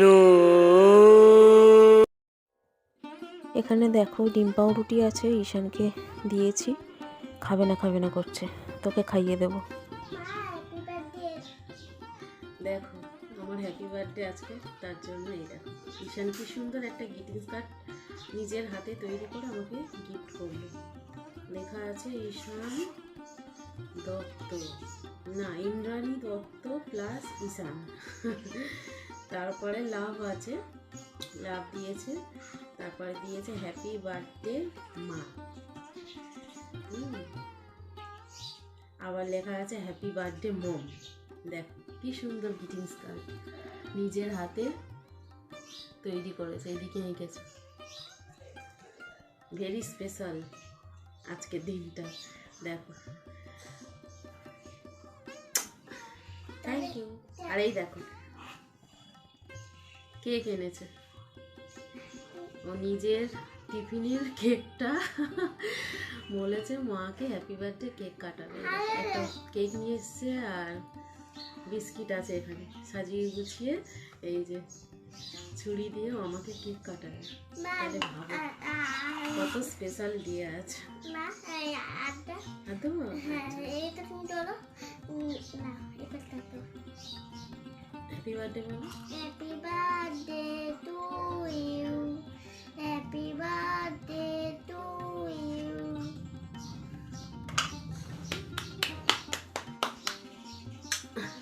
No. এখানে দেখো ডিম পাউরুটি আছে ঈশানকে দিয়েছি। খাবে না খাবে না করছে। তোকে খাইয়ে দেবো। দেখো আমার হ্যাপি বার্থডে আজকে। তার জন্য এই দেখো ঈশান কি সুন্দর একটা গ্রিটিংস কার্ড নিজের হাতে তৈরি করে আমাকে গিফট করল। লেখা আছে ঈশান দত্ত। না, ইন্দ্রাণী দত্ত প্লাস ঈশান। তারপরে লাভ আছে। লাভ দিয়েছে। তারপরে দিয়েছে হ্যাপি বার্থডে মা। আবার লেখা আছে হ্যাপি বার্থডে মম দেখ, কি সুন্দর গ্রিটিংস কার্ড নিজের হাতে তৈরি করেছে, এদিকে এঁকেছে। ভেরি স্পেশাল আজকের দিনটা। দেখো আর এই দেখো। কেক এনেছে? ও নিজের টিফিনের কেকটা বলেছে মাকে হ্যাপি বার্থডে কেক কাটাবে। একটা কেক নিয়ে এসছে আর বিস্কিট আছে এখানে। সাজিয়ে গুছিয়ে এই যে ছুরি দিয়ে আমাকে কেক কাটাবে। তাহলে ভাবো। কত স্পেশাল দিয়ে আছে আর দেবো হ্যাপি বার্থডে বলো Happy birthday to you. Happy birthday to you.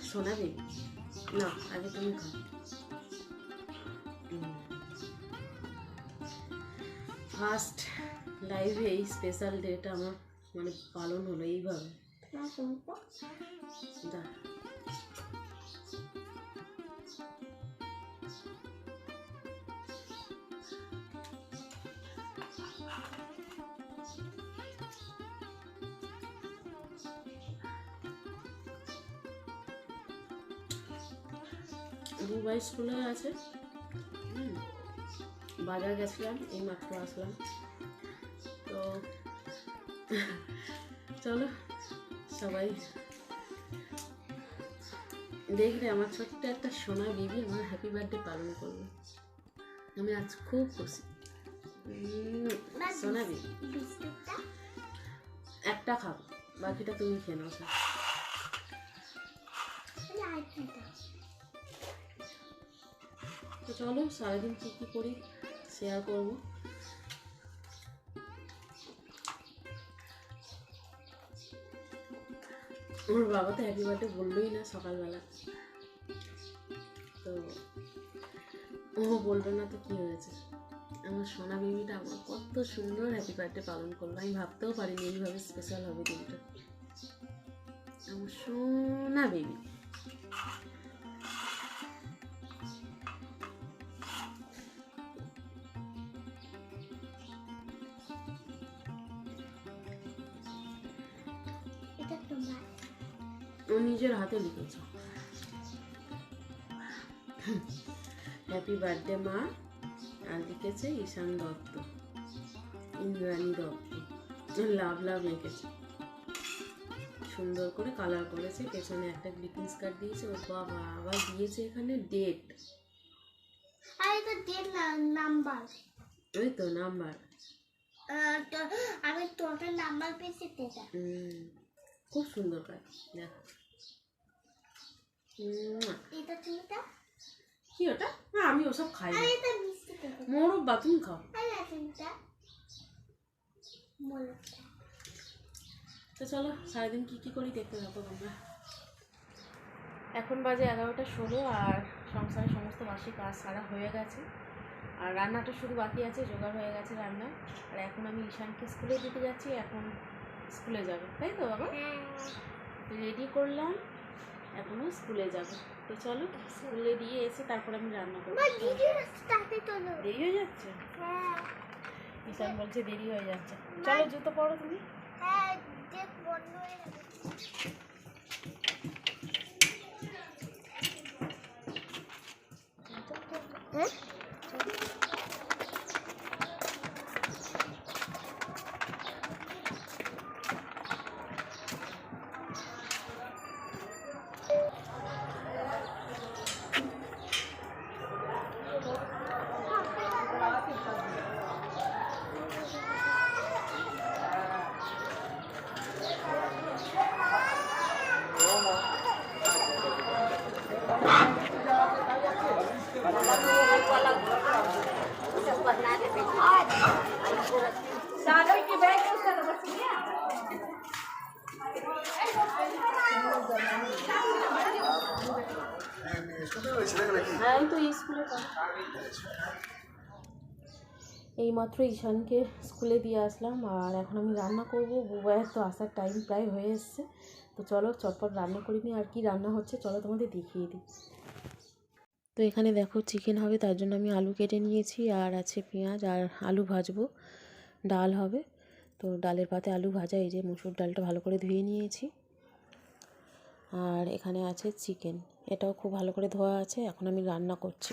সোনা বেবি না আগে তুমি খাও ফার্স্ট লাইভে এই স্পেশাল ডেটা আমার মানে পালন হলো এইভাবে দুবাই স্কুলে আছে। বাজার গেছিলাম এই মাত্র আসলাম। তো চলো সবাই দেখলে আমার ছোট্ট একটা সোনা বিবি আমার হ্যাপি বার্থডে পালন করবে। আমি আজ খুব খুশি। সোনা বিবি। একটা খাব বাকিটা তুমি খেয়ে নাও। স্যার তো চলো সারাদিন কী কী করি শেয়ার করব। ওর বাবা তো হ্যাপি বার্থডে বললোই না সকালবেলা। তো ও বলবে না তো কী হয়েছে? আমার সোনা বেবিটা আমার কত সুন্দর হ্যাপি বার্থডে পালন করল। আমি ভাবতেও পারিনি এইভাবে স্পেশাল হবে দিনটা। আমার সোনা বেবি ও নিজের হাতে লিখেছে। হ্যাপি বার্থডে মা। আর লিখেছে ঈশান দত্ত। ইন্দ্রাণী দত্ত। লাভ লাভ লিখেছে। সুন্দর করে কালার করেছে। পেছনে একটা গ্রিটিংস কার্ড দিয়েছে। ও বাবা আবার দিয়েছে এখানে ডেট আর দেড় নাম্বার ওই তো নাম্বার আমি টোটাল নাম্বার পেয়েছি তেটা খুব সুন্দর কাজ দেখো। কি ওটা? না আমি ওসব খাই মোরব্বা তুমি খাও। তো চলো সারাদিন কী কী করি দেখতে থাকো তোমরা। এখন বাজে এগারোটা ষোলো আর সংসারে সমস্ত বাসি কাজ সারা হয়ে গেছে। আর রান্নাটা শুধু বাকি আছে জোগাড় হয়ে গেছে রান্না। আর এখন আমি ঈশানকে স্কুলে দিতে যাচ্ছি এখন স্কুলে যাবে। তাই তো বাবা? হ্যাঁ। রেডি করলাম। এখনও স্কুলে যাবে। তো চলো স্কুলে দিয়ে এসে তারপর আমি রান্না করব। দেরি হয়ে যাচ্ছে হ্যাঁ ঈশান বলছে দেরি হয়ে যাচ্ছে। চলো জুতো পরো তুমি। হ্যাঁ হয়ে হ্যাঁ হ্যাঁ এই তো এইমাত্র ঈশানকে স্কুলে দিয়ে আসলাম, আর এখন আমি রান্না করব। বুবাইয়ের তো আসার টাইম প্রায় হয়ে এসছে। তো চলো চটপট রান্না করিনি আর কি রান্না হচ্ছে চলো তোমাদের দেখিয়ে দিই। তো এখানে দেখো চিকেন হবে, তার জন্য আমি আলু কেটে নিয়েছি, আর আছে পেঁয়াজ, আর আলু ভাজবো। ডাল হবে। তো ডালের পাতে আলু ভাজা, এই যে মুসুর ডালটা ভালো করে ধুয়ে নিয়েছি। আর এখানে আছে চিকেন এটাও খুব ভালো করে ধোয়া আছে এখন আমি রান্না করছি।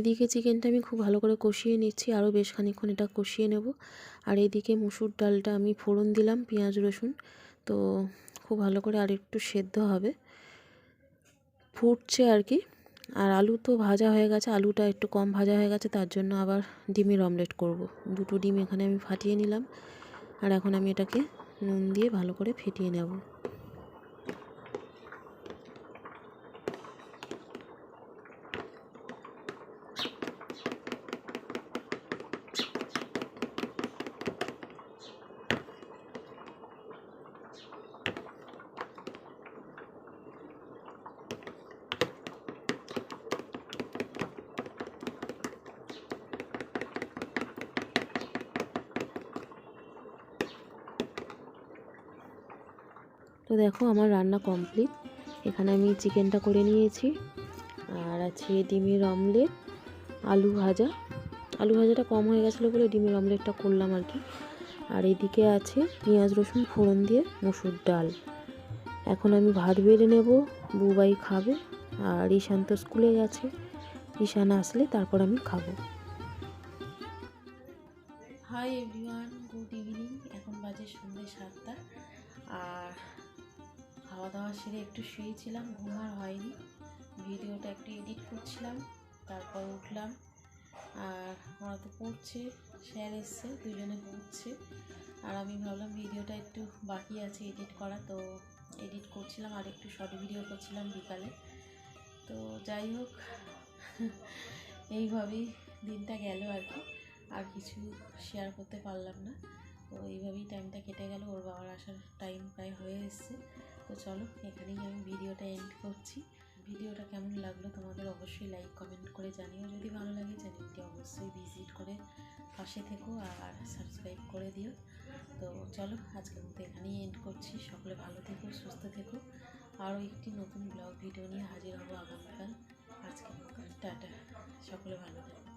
এদিকে চিকেনটা আমি খুব ভালো করে কষিয়ে নিচ্ছি, আরও বেশ খানিকক্ষণ এটা কষিয়ে নেব। আর এদিকে মুসুর ডালটা আমি ফোড়ন দিলাম, পেঁয়াজ, রসুন। তো খুব ভালো করে আর একটু সেদ্ধ হবে। ফুটছে আর কি। আর আলু তো ভাজা হয়ে গেছে, আলুটা একটু কম ভাজা হয়ে গেছে, তার জন্য আবার ডিমের অমলেট করব। দুটো ডিম এখানে আমি ফাটিয়ে নিলাম। আর এখন আমি এটাকে নুন দিয়ে ভালো করে ফেটিয়ে নেব। তো দেখো আমার রান্না কমপ্লিট। এখানে আমি চিকেনটা করে নিয়েছি। আর আছে ডিমের অমলেট, আলু ভাজা। আলু ভাজাটা কম হয়ে গেছিল বলে ডিমের অমলেটটা করলাম আর কি। আর এদিকে আছে পেঁয়াজ, রসুন, ফোড়ন দিয়ে মসুর ডাল। এখন আমি ভাত বেড়ে নেব, বুবাই খাবে। আর ঈশান তো স্কুলে গেছে। ঈশান আসলে তারপর আমি খাব। হাই এভরিওয়ান গুড ইভিনিং এখন বাজে সন্ধ্যে সাতটা। আর খাওয়া দাওয়া সেরে একটু শুয়েছিলাম, ঘুম আর হয়নি। ভিডিওটা একটু এডিট করছিলাম, তারপর উঠলাম। আর ওরা তো পড়ছে, স্যার এসছে, দুজনে পড়ছে আর আমি ভাবলাম ভিডিওটা একটু বাকি আছে এডিট করা, তো এডিট করছিলাম আর একটু শর্ট ভিডিও করছিলাম বিকালে। তো যাই হোক, এইভাবেই দিনটা গেল আর কি। আর কিছু শেয়ার করতে পারলাম না। তো এইভাবেই টাইমটা কেটে গেল, ওর বাবার আসার টাইম প্রায় হয়ে এসছে। তো চলো, এখানেই আমি ভিডিওটা এন্ড করছি। ভিডিওটা কেমন লাগল তোমাদের অবশ্যই লাইক কমেন্ট করে জানিও। যদি ভালো লাগে চ্যানেলটি অবশ্যই ভিজিট করে পাশে থেকো আর সাবস্ক্রাইব করে দিও। তো চলো, আজকের মতো এখানেই এন্ড করছি। সকলে ভালো থেকো, সুস্থ থেকো। আরও একটি নতুন ব্লগ ভিডিও নিয়ে হাজির হব আগামীকাল। আজকের মতো টাটা। সকলে ভালো থেকো।